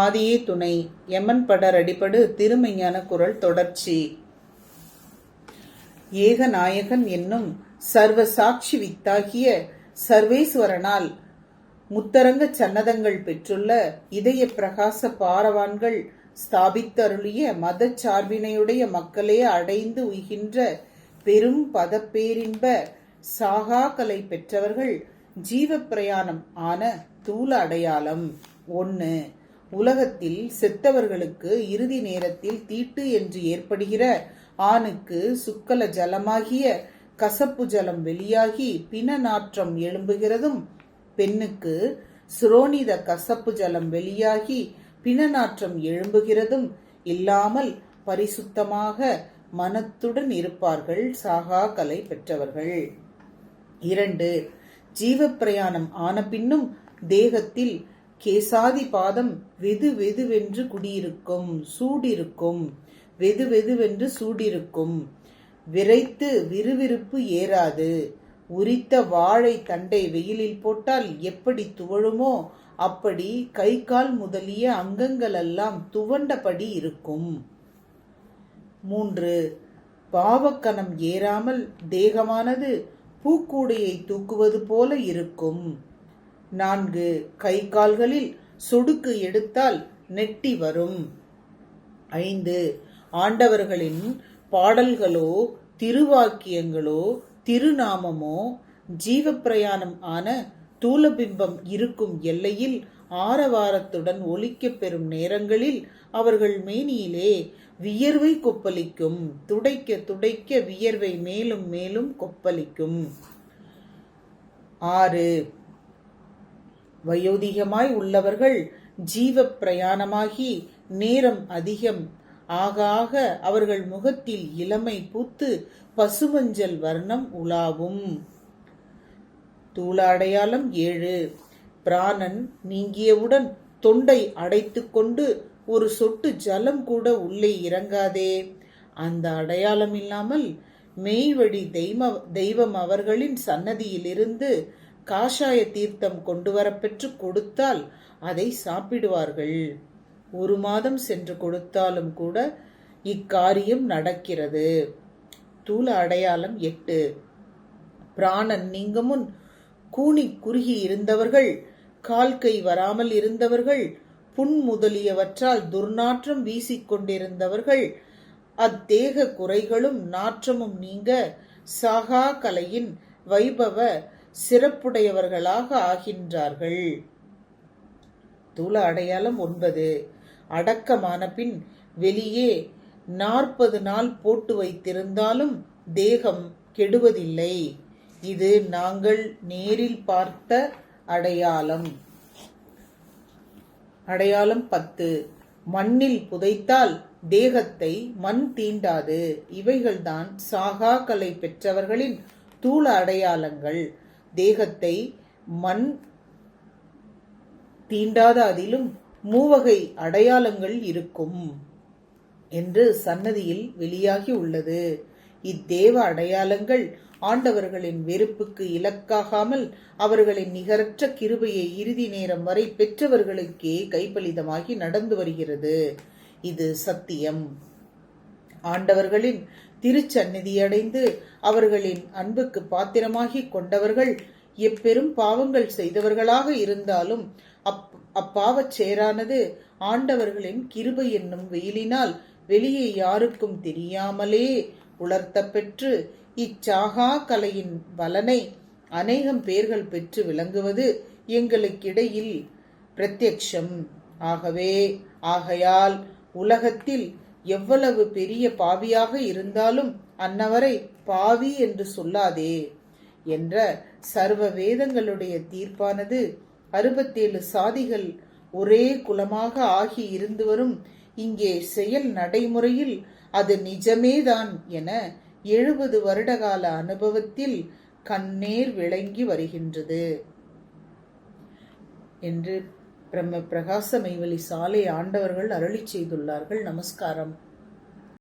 ஆதியே துணை எமன் படர் அடிபடு திருமெஞ்ஞான குரல் தொடர்ச்சி. ஏகநாயகன் என்னும் சர்வ சாட்சி வித்தாகிய சர்வேஸ்வரனால் முத்தரங்க சன்னதங்கள் பெற்றுள்ள இதய பிரகாச பாரவான்கள் ஸ்தாபித்தருளிய மத சார்பினையுடைய மக்களே அடைந்து உய்கின்ற பெரும் பதப்பேரின்ப சாகாக்கலை பெற்றவர்கள் ஜீவப்பிரயாணம் ஆன தூல அடையாளம் ஒன்று உலகத்தில் செத்தவர்களுக்கு இறுதி நேரத்தில் தீட்டு என்று ஏற்படுகிற ஆணுக்கு சுக்கல ஜலமாகிய கசப்பு ஜலம் வெளியாகி பின நாற்றம் எழும்புகிறதும் பெண்ணுக்கு சுரோனித கசப்பு ஜலம் வெளியாகி பிண நாற்றம் எழும்புகிறதும் இல்லாமல் பரிசுத்தமாக மனத்துடன் இருப்பார்கள் சாகா கலை பெற்றவர்கள். இரண்டு ஜீவப்பிரயாணம் ஆன பின்னும் தேகத்தில் கேசாதி பாதம் வெது வெதுவென்று குடியிருக்கும் சூடிருக்கும். வெது வெதுவென்று சூடிருக்கும். விரைத்து விறுவிறுப்பு ஏறாது. உரித்த வாழை தண்டை வெயிலில் போட்டால் எப்படி துவழுமோ அப்படி கை கால் முதலிய அங்கங்களெல்லாம் துவண்டபடி இருக்கும். மூன்று பாவக்கணம் ஏறாமல் தேகமானது பூக்கூடையை தூக்குவது போல இருக்கும். நான்கு கை கால்களில் சொடுக்கு எடுத்தால் நெட்டி வரும். ஐந்து ஆண்டவர்களின் பாடல்களோ திருவாக்கியங்களோ திருநாமமோ ஜீவப்பிரயாணம் ஆன தூலபிம்பம் இருக்கும் எல்லையில் ஆரவாரத்துடன் ஒலிக்கப் பெறும் நேரங்களில் அவர்கள் மேனியிலே வியர்வை கொப்பளிக்கும். துடைக்க துடைக்க வியர்வை மேலும் மேலும் கொப்பளிக்கும். ஆறு வயோதிகமாய் உள்ளவர்கள் ஜீவ பிரயாணமாகி நேரம் அதிகம். ஆக ஆக அவர்கள் முகத்தில் இளமை பூத்து பசுமஞ்சள் வர்ணம் உலாவும். தூள அடையாளம் ஏழு. பிராணன் நீங்கியவுடன் தொண்டை அடைத்துக்கொண்டு ஒரு சொட்டு ஜலம் கூட உள்ளே இறங்காதே. அந்த அடையாளம் இல்லாமல் மெய்வழி தெய்வ தெய்வம் அவர்களின் சன்னதியிலிருந்து காஷாய தீர்த்தம் கொண்டு வரப்பெற்று கொடுத்தால் அதை சாப்பிடுவார்கள். ஒரு மாதம் சென்று கொடுத்தாலும் கூட இக்காரியம் நடக்கிறது. தூள அடையாளம் எட்டு. பிராணன் நீங்க முன் கூனி குறுகி இருந்தவர்கள் கால் கை வராமல் இருந்தவர்கள் புண் முதலியவற்றால் துர்நாற்றம் வீசிக்கொண்டிருந்தவர்கள் அத்தேக குறைகளும் நாற்றமும் நீங்க சாகா கலையின் வைபவ சிறப்புடையவர்களாக ஆகின்றார்கள். தூள அடையாளம் ஒன்பது. அடக்கமான பின் வெளியே நாற்பது நாள் போட்டு வைத்திருந்தாலும் தேகம் கெடுவதில்லை. இது நாங்கள் நேரில் பார்த்த அடையாளம். அடையாளம் பத்து. மண்ணில் புதைத்தால் தேகத்தை மண் தீண்டாது. இவைகள்தான் சாகா கலை பெற்றவர்களின் தூள அடையாளங்கள். தேகத்தை மண் தீண்டாத அதிலும் மூவகை அடையாளங்கள் இருக்கும் என்று சன்னதியில் வெளியாகி உள்ளது. இத்தேவ அடையாளங்கள் ஆண்டவர்களின் வெறுப்புக்கு இலக்காகாமல் அவர்களின் நிகரற்ற கிருபையை இறுதி நேரம் வரை பெற்றவர்களுக்கே கைப்பலிதமாகி நடந்து வருகிறது. இது சத்தியம். ஆண்டவர்களின் திருச்சந்நிதியடைந்து அவர்களின் அன்புக்கு பாத்திரமாகிக் கொண்டவர்கள் எப்பெரும் பாவங்கள் செய்தவர்களாக இருந்தாலும் அப் அப்பாவச் சேரானது ஆண்டவர்களின் கிருபை என்னும் வெயிலினால் வெளியே யாருக்கும் தெரியாமலே உலர்த்த பெற்று இச்சாகா கலையின் பலனை அநேகம் பேர்கள் பெற்று விளங்குவது எங்களுக்கிடையில் பிரத்யக்ஷம். ஆகவே ஆகையால் உலகத்தில் எவ்வளவு பெரிய பாவியாக இருந்தாலும் அன்னவரை பாவி என்று சொல்லாதே என்ற சர்வ வேதங்களுடைய தீர்ப்பானது அறுபத்தேழு சாதிகள் ஒரே குலமாக ஆகி இருந்து வரும் இங்கே செயல் நடைமுறையில் அது நிஜமேதான் என எழுபது வருடகால அனுபவத்தில் கண்ணேர் விளங்கி வருகின்றது என்று பிரம்ம பிரகாச மெய்வழி சாலை ஆண்டவர்கள் அருளி செய்துள்ளார்கள். நமஸ்காரம்.